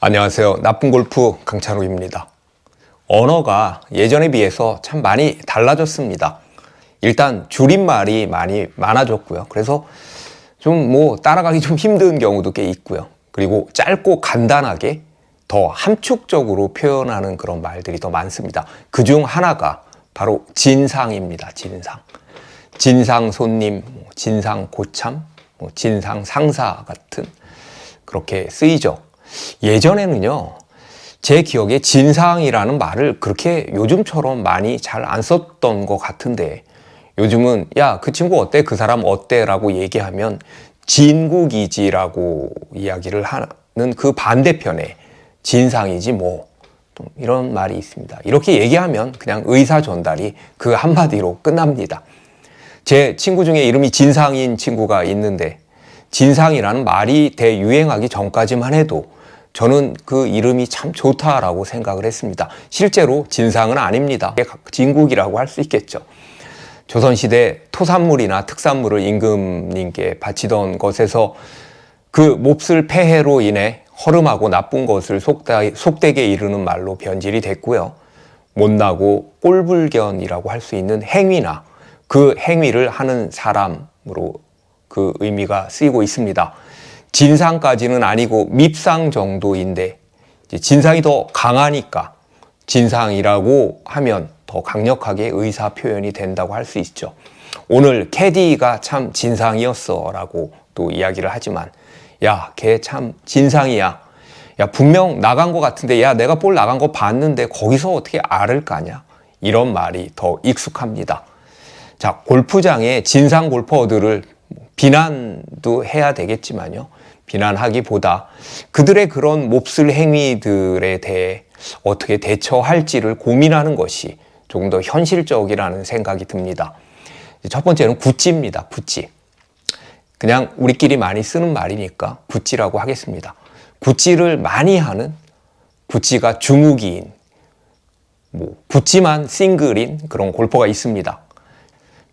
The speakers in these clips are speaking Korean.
안녕하세요. 나쁜 골프 강찬욱입니다. 언어가 예전에 비해서 참 많이 달라졌습니다. 일단 줄임말이 많이 많아졌고요. 그래서 좀 뭐 따라가기 좀 힘든 경우도 꽤 있고요. 그리고 짧고 간단하게 더 함축적으로 표현하는 그런 말들이 더 많습니다. 그 중 하나가 바로 진상입니다. 진상. 진상 손님, 뭐 진상 고참, 뭐 진상 상사 같은 그렇게 쓰이죠. 예전에는요, 제 기억에 진상이라는 말을 그렇게 요즘처럼 많이 잘 안 썼던 것 같은데, 요즘은, 야, 그 친구 어때? 그 사람 어때? 라고 얘기하면, 진국이지라고 이야기를 하는 그 반대편에, 진상이지 뭐, 또 이런 말이 있습니다. 이렇게 얘기하면 그냥 의사 전달이 그 한마디로 끝납니다. 제 친구 중에 이름이 진상인 친구가 있는데, 진상이라는 말이 대유행하기 전까지만 해도 저는 그 이름이 참 좋다라고 생각을 했습니다. 실제로 진상은 아닙니다. 진국이라고 할 수 있겠죠. 조선시대 토산물이나 특산물을 임금님께 바치던 것에서 그 몹쓸 폐해로 인해 허름하고 나쁜 것을 속되게 이르는 말로 변질이 됐고요. 못나고 꼴불견이라고 할 수 있는 행위나 그 행위를 하는 사람으로 그 의미가 쓰이고 있습니다. 진상까지는 아니고 밉상 정도인데 진상이 더 강하니까 진상이라고 하면 더 강력하게 의사 표현이 된다고 할 수 있죠. 오늘 캐디가 참 진상이었어 라고 또 이야기를 하지만 야, 걔 참 진상이야. 야, 분명 나간 것 같은데 야, 내가 볼 나간 거 봤는데 거기서 어떻게 알을 까냐? 이런 말이 더 익숙합니다. 자, 골프장에 진상 골퍼들을 비난도 해야 되겠지만요. 비난하기보다 그들의 그런 몹쓸 행위들에 대해 어떻게 대처할지를 고민하는 것이 조금 더 현실적이라는 생각이 듭니다. 첫 번째는 구찌입니다. 구찌. 그냥 우리끼리 많이 쓰는 말이니까 구찌라고 하겠습니다. 구찌를 많이 하는 구찌가 주무기인, 뭐 구찌만 싱글인 그런 골퍼가 있습니다.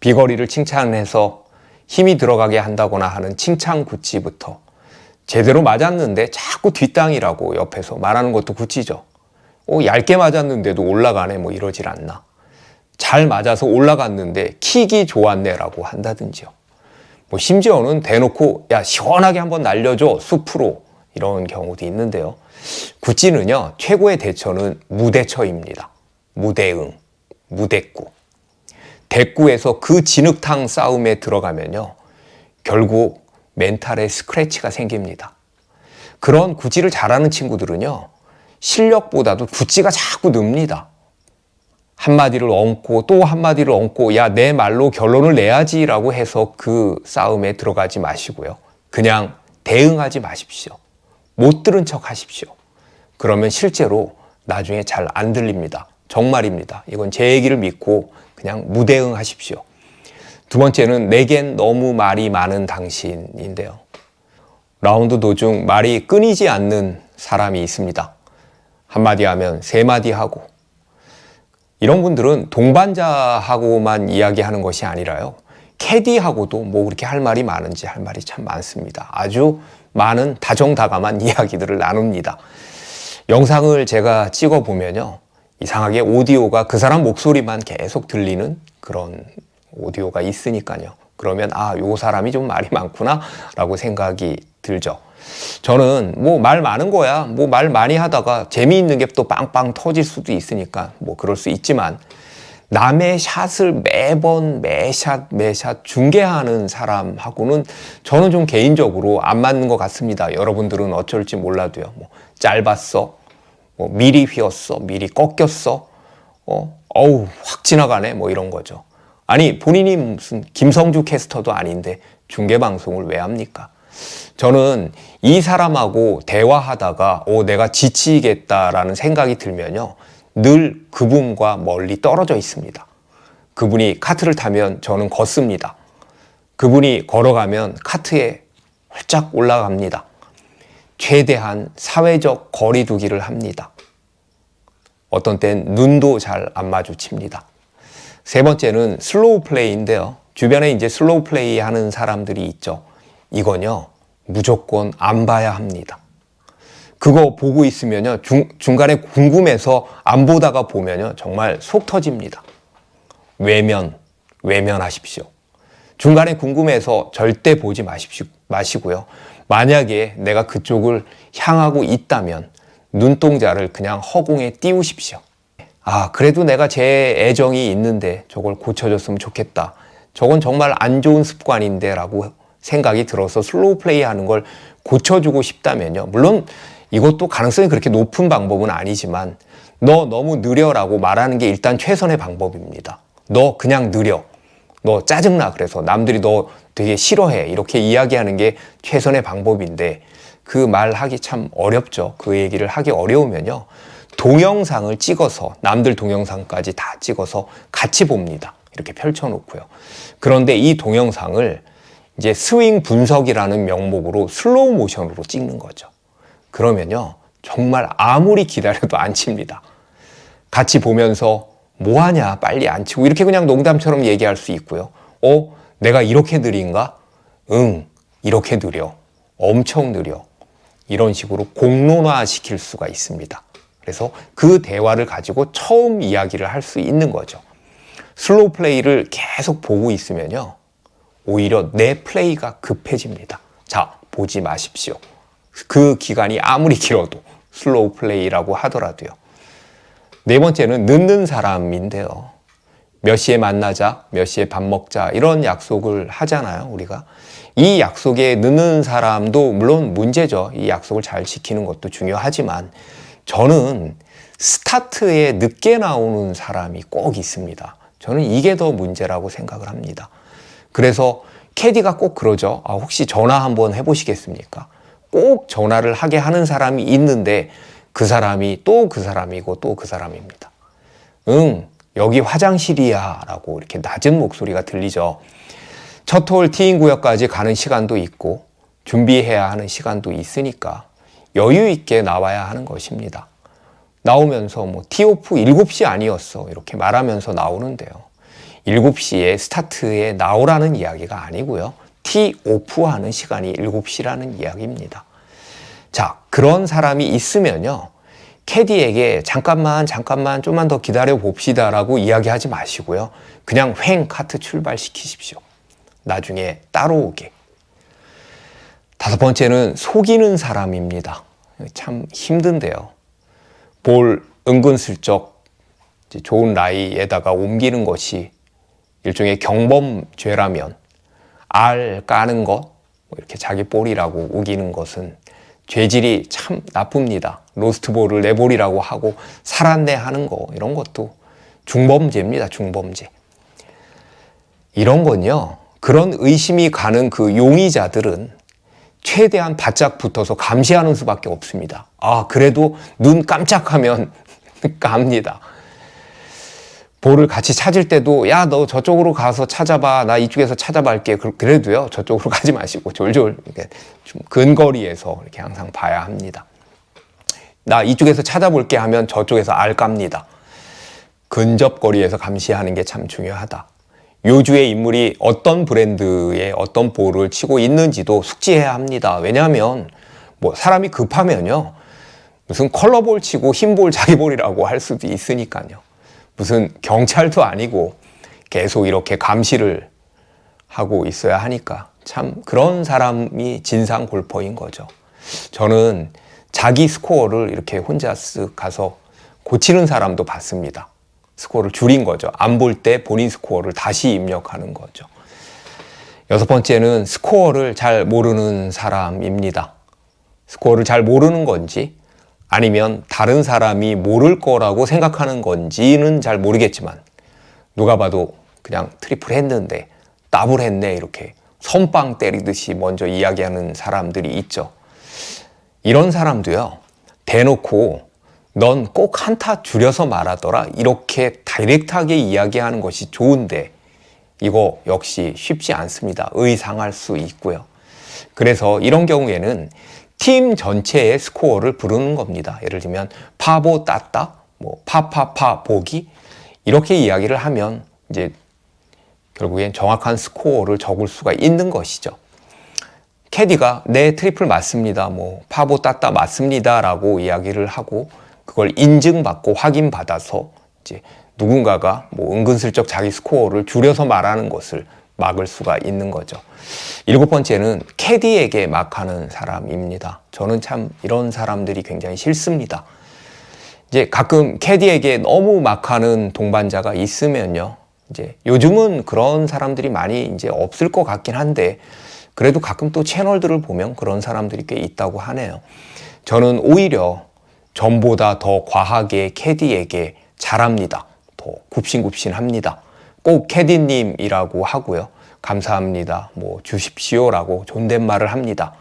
비거리를 칭찬해서 힘이 들어가게 한다거나 하는 칭찬 구찌부터 제대로 맞았는데 자꾸 뒷땅이라고 옆에서 말하는 것도 구찌죠. 어, 얇게 맞았는데도 올라가네 뭐 이러질 않나. 잘 맞아서 올라갔는데 킥이 좋았네라고 한다든지요. 뭐 심지어는 대놓고 야 시원하게 한번 날려줘 숲으로 이런 경우도 있는데요. 구찌는요 최고의 대처는 무대처입니다. 무대응, 무대꾸. 대구에서 그 진흙탕 싸움에 들어가면요. 결국 멘탈에 스크래치가 생깁니다. 그런 구찌를 잘하는 친구들은요. 실력보다도 구찌가 자꾸 늡니다. 한마디를 얹고 또 한마디를 얹고 야, 내 말로 결론을 내야지라고 해서 그 싸움에 들어가지 마시고요. 그냥 대응하지 마십시오. 못 들은 척 하십시오. 그러면 실제로 나중에 잘 안 들립니다. 정말입니다. 이건 제 얘기를 믿고 그냥 무대응 하십시오. 두 번째는 내겐 너무 말이 많은 당신인데요. 라운드 도중 말이 끊이지 않는 사람이 있습니다. 한마디 하면 세 마디 하고. 이런 분들은 동반자하고만 이야기하는 것이 아니라요. 캐디하고도 뭐 그렇게 할 말이 많은지 할 말이 참 많습니다. 아주 많은 다정다감한 이야기들을 나눕니다. 영상을 제가 찍어 보면요. 이상하게 오디오가 그 사람 목소리만 계속 들리는 그런 오디오가 있으니까요. 그러면 아, 요 사람이 좀 말이 많구나 라고 생각이 들죠. 저는 뭐 말 많은 거야. 뭐 말 많이 하다가 재미있는 게 또 빵빵 터질 수도 있으니까 뭐 그럴 수 있지만 남의 샷을 매번 매샷 매샷 중계하는 사람하고는 저는 좀 개인적으로 안 맞는 것 같습니다. 여러분들은 어쩔지 몰라도요. 뭐 짧았어. 뭐 미리 휘었어. 미리 꺾였어. 어, 어우, 확 지나가네. 뭐 이런 거죠. 아니, 본인이 무슨 김성주 캐스터도 아닌데 중계방송을 왜 합니까? 저는 이 사람하고 대화하다가, 오, 내가 지치겠다라는 생각이 들면요. 늘 그분과 멀리 떨어져 있습니다. 그분이 카트를 타면 저는 걷습니다. 그분이 걸어가면 카트에 활짝 올라갑니다. 최대한 사회적 거리두기를 합니다. 어떤 땐 눈도 잘 안 마주칩니다. 세 번째는 슬로우 플레이인데요. 주변에 이제 슬로우 플레이 하는 사람들이 있죠. 이건요, 무조건 안 봐야 합니다. 그거 보고 있으면요. 중, 중간에 궁금해서 안 보다가 보면요. 정말 속 터집니다. 외면, 외면하십시오. 중간에 궁금해서 절대 보지 마십시오, 마시고요. 만약에 내가 그쪽을 향하고 있다면 눈동자를 그냥 허공에 띄우십시오. 아, 그래도 내가 제 애정이 있는데 저걸 고쳐줬으면 좋겠다. 저건 정말 안 좋은 습관인데 라고 생각이 들어서 슬로우 플레이 하는 걸 고쳐주고 싶다면요. 물론 이것도 가능성이 그렇게 높은 방법은 아니지만 너 너무 느려라고 말하는 게 일단 최선의 방법입니다. 너 그냥 느려. 너 짜증나. 그래서 남들이 너 되게 싫어해. 이렇게 이야기하는 게 최선의 방법인데 그 말 하기 참 어렵죠. 그 얘기를 하기 어려우면요. 동영상을 찍어서 남들 동영상까지 다 찍어서 같이 봅니다. 이렇게 펼쳐놓고요. 그런데 이 동영상을 이제 스윙 분석이라는 명목으로 슬로우 모션으로 찍는 거죠. 그러면요. 정말 아무리 기다려도 안 칩니다. 같이 보면서 뭐 하냐 빨리 안 치고 이렇게 그냥 농담처럼 얘기할 수 있고요. 어 내가 이렇게 느린가? 응 이렇게 느려 엄청 느려 이런 식으로 공론화 시킬 수가 있습니다. 그래서 그 대화를 가지고 처음 이야기를 할 수 있는 거죠. 슬로우 플레이를 계속 보고 있으면요. 오히려 내 플레이가 급해집니다. 자, 보지 마십시오. 그 기간이 아무리 길어도 슬로우 플레이라고 하더라도요. 네 번째는 늦는 사람인데요. 몇 시에 만나자, 몇 시에 밥 먹자, 이런 약속을 하잖아요, 우리가. 이 약속에 늦는 사람도 물론 문제죠. 이 약속을 잘 지키는 것도 중요하지만 저는 스타트에 늦게 나오는 사람이 꼭 있습니다. 저는 이게 더 문제라고 생각을 합니다. 그래서 캐디가 꼭 그러죠. 아, 혹시 전화 한번 해보시겠습니까? 꼭 전화를 하게 하는 사람이 있는데 그 사람이 또 그 사람이고 또 그 사람입니다. 응, 여기 화장실이야. 라고 이렇게 낮은 목소리가 들리죠. 첫 홀 티인 구역까지 가는 시간도 있고 준비해야 하는 시간도 있으니까 여유 있게 나와야 하는 것입니다. 나오면서 뭐 티오프 7시 아니었어. 이렇게 말하면서 나오는데요. 7시에 스타트에 나오라는 이야기가 아니고요. 티오프 하는 시간이 7시라는 이야기입니다. 자, 그런 사람이 있으면요. 캐디에게 잠깐만, 잠깐만, 좀만 더 기다려 봅시다라고 이야기하지 마시고요. 그냥 횡 카트 출발시키십시오. 나중에 따라오게. 다섯 번째는 속이는 사람입니다. 참 힘든데요. 볼 은근슬쩍 좋은 라이에다가 옮기는 것이 일종의 경범죄라면 알 까는 것, 뭐 이렇게 자기 볼이라고 우기는 것은 죄질이 참 나쁩니다. 로스트볼을 내 볼이라고 하고 살았네 하는 거 이런 것도 중범죄입니다. 중범죄. 이런 건요. 그런 의심이 가는 그 용의자들은 최대한 바짝 붙어서 감시하는 수밖에 없습니다. 아, 그래도 눈 깜짝하면 갑니다. 볼을 같이 찾을 때도 야 너 저쪽으로 가서 찾아봐. 나 이쪽에서 찾아볼게. 그래도요 저쪽으로 가지 마시고 졸졸 이렇게 좀 근거리에서 이렇게 항상 봐야 합니다. 나 이쪽에서 찾아볼게 하면 저쪽에서 알깝니다. 근접거리에서 감시하는 게 참 중요하다 요주의 인물이 어떤 브랜드의 어떤 볼을 치고 있는지도 숙지해야 합니다 왜냐하면 뭐 사람이 급하면요 무슨 컬러볼 치고 흰볼 자기 볼이라고 할 수도 있으니까요 무슨 경찰도 아니고 계속 이렇게 감시를 하고 있어야 하니까 참 그런 사람이 진상 골퍼인 거죠. 저는 자기 스코어를 이렇게 혼자 쓱 가서 고치는 사람도 봤습니다. 스코어를 줄인 거죠. 안 볼 때 본인 스코어를 다시 입력하는 거죠. 여섯 번째는 스코어를 잘 모르는 사람입니다. 스코어를 잘 모르는 건지 아니면 다른 사람이 모를 거라고 생각하는 건지는 잘 모르겠지만 누가 봐도 그냥 트리플 했는데 더블 했네 이렇게 선빵 때리듯이 먼저 이야기하는 사람들이 있죠. 이런 사람도요. 대놓고 넌 꼭 한타 줄여서 말하더라 이렇게 다이렉트하게 이야기하는 것이 좋은데 이거 역시 쉽지 않습니다. 의상할 수 있고요. 그래서 이런 경우에는 팀 전체의 스코어를 부르는 겁니다. 예를 들면 파보 따따, 뭐 파파파 보기 이렇게 이야기를 하면 이제 결국엔 정확한 스코어를 적을 수가 있는 것이죠. 캐디가 네 트리플 맞습니다. 뭐 파보 따따 맞습니다라고 이야기를 하고 그걸 인증받고 확인받아서 이제 누군가가 뭐 은근슬쩍 자기 스코어를 줄여서 말하는 것을 막을 수가 있는 거죠. 일곱 번째는 캐디에게 막 하는 사람입니다. 저는 참 이런 사람들이 굉장히 싫습니다. 이제 가끔 캐디에게 너무 막 하는 동반자가 있으면요. 이제 요즘은 그런 사람들이 많이 이제 없을 것 같긴 한데 그래도 가끔 또 채널들을 보면 그런 사람들이 꽤 있다고 하네요. 저는 오히려 전보다 더 과하게 캐디에게 잘합니다. 더 굽신굽신합니다. 꼭 캐디님이라고 하고요. 감사합니다. 뭐 주십시오라고 존댓말을 합니다.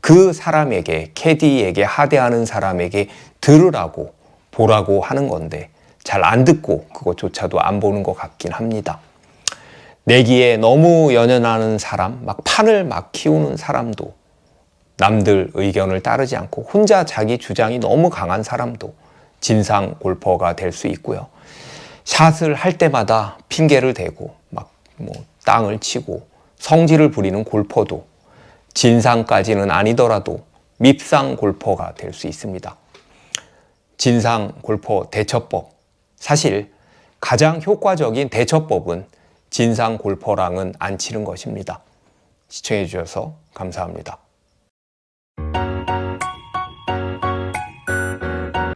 그 사람에게 캐디에게 하대하는 사람에게 들으라고 보라고 하는 건데 잘 안 듣고 그것조차도 안 보는 것 같긴 합니다. 내기에 너무 연연하는 사람, 막 판을 막 키우는 사람도 남들 의견을 따르지 않고 혼자 자기 주장이 너무 강한 사람도 진상 골퍼가 될 수 있고요. 샷을 할 때마다 핑계를 대고 막 뭐 땅을 치고 성질을 부리는 골퍼도 진상까지는 아니더라도 밉상 골퍼가 될 수 있습니다. 진상 골퍼 대처법. 사실 가장 효과적인 대처법은 진상 골퍼랑은 안 치는 것입니다. 시청해 주셔서 감사합니다.